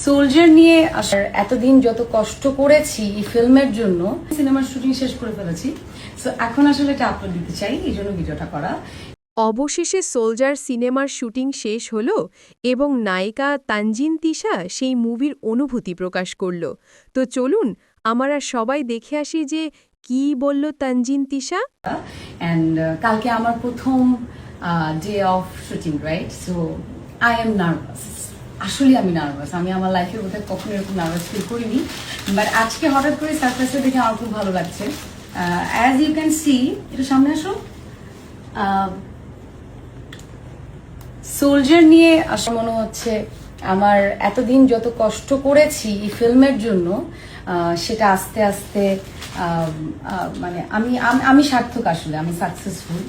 Soldier নিয়ে আসার এতদিন যত কষ্ট করেছি এই ফিল্মের জন্য সিনেমার শুটিং শেষ করে ফেলেছি। সো এখন আসলে এটা আপলোড দিতে চাই এই জন্য ভিডিওটা করা। অবশেষে সোলজার সিনেমার শুটিং শেষ হল এবং নায়িকা তানজিন তিশা সেই মুভির অনুভূতি প্রকাশ করল। তো চলুন আমরা সবাই দেখে আসি যে কি বলল তানজিন তিশা। অ্যান্ড কালকে আমার প্রথম day of shooting right so I'm nervous আসলে আমি নার্ভাস আমি আমার লাইফের বোধহয় কখনো এরকম নার্ভাস ফিল করিনি বাট আজকে হঠাৎ করে সারপ্রাইজটা দেখে আমার খুব ভালো লাগছে। অ্যাজ ইউ ক্যান সি একটু সামনে আসো। সোলজার নিয়ে আসলে মনে হচ্ছে আমার এতদিন যত কষ্ট করেছি এই ফিল্মের জন্য সেটা আস্তে আস্তে মানে আমি আমি সার্থক আসলে, আমি সাকসেসফুল